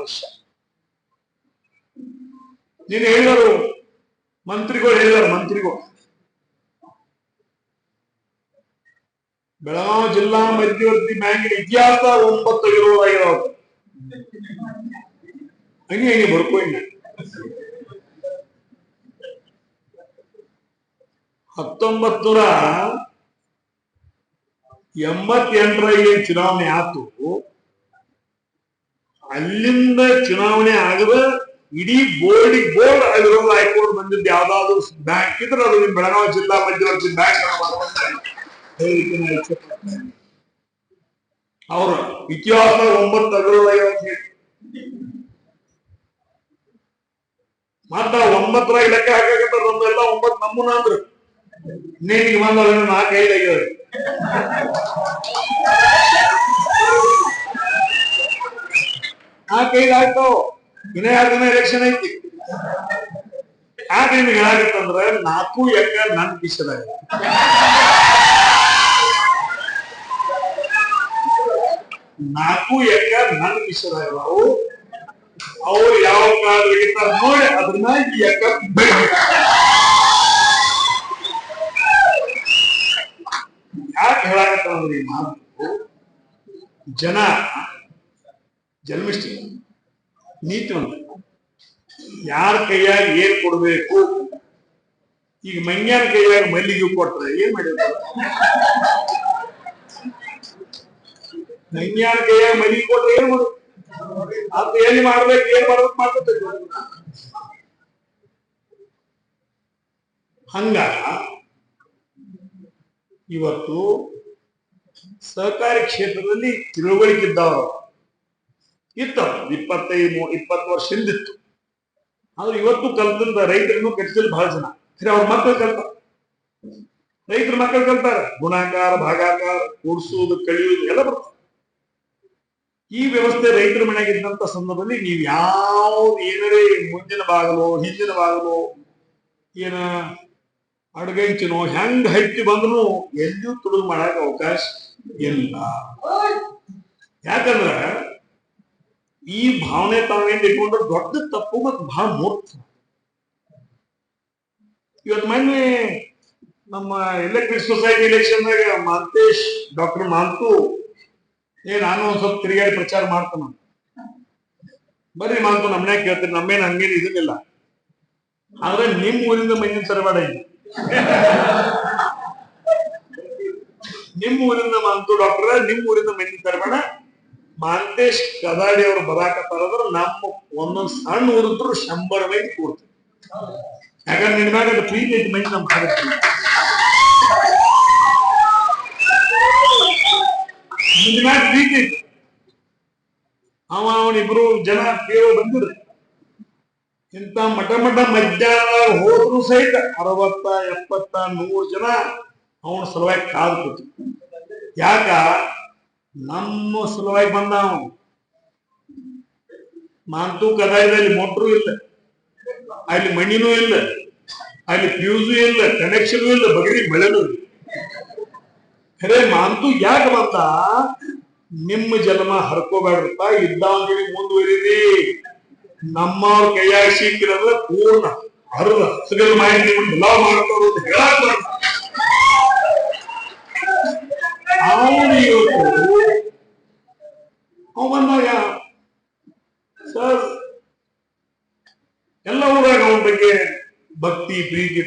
ಅವಶ್ಯ. ನೀನು ಹೇಳಿದರು, ಮಂತ್ರಿಗಳು ಹೇಳಿದಾರೆ, ಮಂತ್ರಿಗಳು. ಬೆಳಗಾವಿ ಜಿಲ್ಲಾ ಮಧ್ಯವರ್ತಿ ಬ್ಯಾಂಕಿನ ಇತಿಹಾಸ ಒಂಬತ್ತು ಇರುವುದಾಗಿರೋದು ಹಂಗೆ ಹಂಗೆ ಬರ್ಕೋಯ್ನ ಹತ್ತೊಂಬತ್ ನೂರ ಏನ್ ಚುನಾವಣೆ ಆತು ಅಲ್ಲಿಂದ ಚುನಾವಣೆ ಆಗದ ಇಡೀ ಬೋರ್ಡ್ ಬೋರ್ಡ್ ಆಗಿರೋದು ಹೈಕೋರ್ಟ್ ಬಂದಿದ್ದು ಯಾವ್ದಾದ್ರು ಬ್ಯಾಂಕ್ ಇದ್ರೆ ಅದು ನಿಮ್ ಬೆಳಗಾವಿ ಜಿಲ್ಲಾ ಮಧ್ಯವರ್ತಿ ಬ್ಯಾಂಕ್ ಅವರು ಇತಿಹಾಸ ಒಂಬತ್ತು ಹೇಳಿ. ಮತ್ತ ಒಂಬತ್ತರಾಗ ಲೆಕ್ಕ ಹಾಕಾಕತ್ತಾರ ನಮ್ಮೆಲ್ಲ ಒಂಬತ್ತು ನಮ್ಮನ ಅಂದ್ರು. ನೀನಿಗೆ ಬಂದವ್ರ ನಾಲ್ಕೈದು ಆಗ್ಯಾವ ನಾಲ್ಕೈದು ಇನ್ನ ಎರಡು ದಿನ ಎಲೆಕ್ಷನ್ ಐತಿ. ಯಾಕೆ ನಿಮ್ಗೆ ಹೇಳಾಕತ್ತಂದ್ರ ನಾಲ್ಕು ಎಕ್ಕ ನನ್ ಕಿಶದಾಗ ನಾಲ್ಕು ಎಕ್ಕ ನನ್ ಕಿಶದಾಗ ಅವು ಅವ್ರು ಯಾವ ಕಾಲ ನೋಡಿ ಅದನ್ನ ಈ ಎಕರೆ ಯಾಕೆ ಹೇಳಾಕತ್ತಂದ್ರೆ ಈ ಮಾತು? ಜನ ಜನ್ಮಿಷ್ಠಿ ನೀತಿವಂತ ಯಾರ ಕೈಯಾಗಿ ಏನ್ ಕೊಡ್ಬೇಕು? ಈಗ ಮಂಗ್ಯಾನ ಕೈಯಾಗಿ ಮಲ್ಲಿಗೆ ಕೊಟ್ರೆ ಏನ್ ಮಾಡಿದ್ರು ಮಂಗ್ಯಾನ ಕೈಯಾಗಿ ಮಲ್ಲಿಗೆ ಕೊಟ್ರೆ ಏನ್ ಮಾಡುದು ಅದು ಏನ್ ಮಾಡ್ಬೇಕು ಏನ್ ಮಾಡ್ಬೇಕು ಮಾಡ್ಕೊತೀವಿ ಹಂಗ ಇವತ್ತು ಸಹಕಾರಿ ಕ್ಷೇತ್ರದಲ್ಲಿ ತಿಳುವಳಿಕೆ ಇದ್ದವರು ಇತ್ತು. ಇಪ್ಪತ್ತೈದು, ಇಪ್ಪತ್ತು ವರ್ಷ ಹಿಂದಿತ್ತು ಆದ್ರೆ ಇವತ್ತು ಕಲ್ತಂತ ರೈತರನ್ನು ಕೆಟ್ಟಿಲ್ಲ ಬಹಳ ಜನ. ಸರಿ, ಅವ್ರ ಮಕ್ಕಳು ಕಲ್ತ. ರೈತರ ಮಕ್ಕಳು ಕಲ್ತಾರ. ಗುಣಾಕಾರ, ಭಾಗಾಕಾರ ಕೂಡಿಸುವುದು ಕಳಿಯುವುದು ಎಲ್ಲ ಬರ್ತದೆ. ಈ ವ್ಯವಸ್ಥೆ ರೈತರ ಮನೆಗೆ ಇದ್ದಂತ ಸಂದರ್ಭದಲ್ಲಿ ನೀವು ಯಾವ ಏನರೇ ಮುಂದಿನ ಬಾಗಲು, ಹಿಂದಿನ ಬಾಗಲು, ಏನ ಅಡ್ಗಂಚಿನೋ, ಹೆಂಗ್ ಹಚ್ಚಿ ಬಂದ್ರು ಎಲ್ಲಿಯೂ ತುಳಿದು ಮಾಡಕ್ ಅವಕಾಶ ಇಲ್ಲ. ಯಾಕಂದ್ರ ಈ ಭಾವನೆ ತಾವೇನ್ ಇಟ್ಕೊಂಡ್ರೆ? ದೊಡ್ಡ ತಪ್ಪು ಮತ್ತು ಬಹಳ ಮೂರ್ಖ. ಇವತ್ ಮೊನ್ನೆ ನಮ್ಮ ಎಲೆಕ್ಟ್ರಿಕ್ ಸೊಸೈಟಿ ಎಲೆಕ್ಷನ್ದಾಗ ಮಾಂತೇಶ್, ಡಾಕ್ಟರ್ ಮಾಂತು, ಏ, ನಾನು ಒಂದ್ ಸ್ವಲ್ಪ ತಿರುಗಾಡಿ ಪ್ರಚಾರ ಮಾಡ್ತಾನ ಬರ್ರಿ ಮಾಂತು ನಮ್ಮನೆ ಕೇಳ್ತೀನಿ. ನಮ್ಮೇನ್ ಹಂಗೇನು ಇದನ್ನಿಲ್ಲ ಆದ್ರೆ ನಿಮ್ ಊರಿಂದ ಮೈನಿನ ತರಬೇಡ ನಿಮ್ ಊರಿಂದ ಮಾಂತು ಡಾಕ್ಟರ್, ನಿಮ್ ಊರಿಂದ ಮೈನಿನ ತರಬೇಡ ಮಾಂತೇಶ್ ಕದಾಡಿ ಅವರು ಬರಾಕತ್ತಾರಂದ್ರೆ ನಮ್ಮ ಒಂದೊಂದ್ ಸಣ್ಣ ಊರಿದ್ರು ಶಂಬರ್ ಮಂದಿ ಕೂಡ್ತೀವಿ ಯಾಕಂದ್ರೆ ನಿನ್ ಮ್ಯಾಗ ಅದು ಪ್ರೀತಿ ಐತಿ ಮಂದಿ ನಮ್ ಪ್ರೀತಿ. ನಿನ್ ಪ್ರೀತಿ ಐತಿ. ಅವ ಅವನಿಬ್ರು ಜನ ಕೇಳೋ ಬಂದಿದ್ರು. ಇಂತ ಮಠ ಮಠ ಮಧ್ಯಾಹ್ನ ಹೋದ್ರು ಸಹಿತ ಅರವತ್ತ, ಎಪ್ಪತ್ತ, ನೂರು ಜನ ಅವನ ಸಲುವಾಗಿ ಕಾದು ಕೂತು ಯಾಕ? ನಮ್ಮ ಸಲುವಾಗಿ ಬಂದ ಅವನು ಮಾಂತು ಕದಾಯದಲ್ಲಿ ಮೋಟ್ರು ಇಲ್ಲ. ಅಲ್ಲಿ ಮಣ್ಣಿನೂ ಇಲ್ಲ. ಅಲ್ಲಿ ಫ್ಯೂಸು ಇಲ್ಲ ಕನೆಕ್ಷನ್ ಇಲ್ಲ, ಬಗರಿ ಬೆಳೆನೂ ಇಲ್ಲ ಖರೆ ಮಾಂತು ಯಾಕೆ ಬಂದ? ನಿಮ್ಮ ಜನ್ಮ ಹರ್ಕೋಬೇಡ್ರಪ್ಪ ಇದ್ದಾಂಗಿರಿ ಮುಂದುವರಿರಿ ನಮ್ಮವ್ರ ಕೈಯಾಗ ಸಿಕ್ಕಿರೋದ್ರ ಪೂರ್ಣ ಅರ್ಧ ಸಿಗಲ್ ಮಾಹಿತಿ ಎಲ್ಲ ಮಾಡ್ತಾರ ಅಂತ ಹೇಳಕ್. ಅವನು ಬಂದಾಗ ಸರ್ ಎಲ್ಲ ಊರಾಗ ಅವನ ಬಗ್ಗೆ ಭಕ್ತಿ ಪ್ರೀತಿ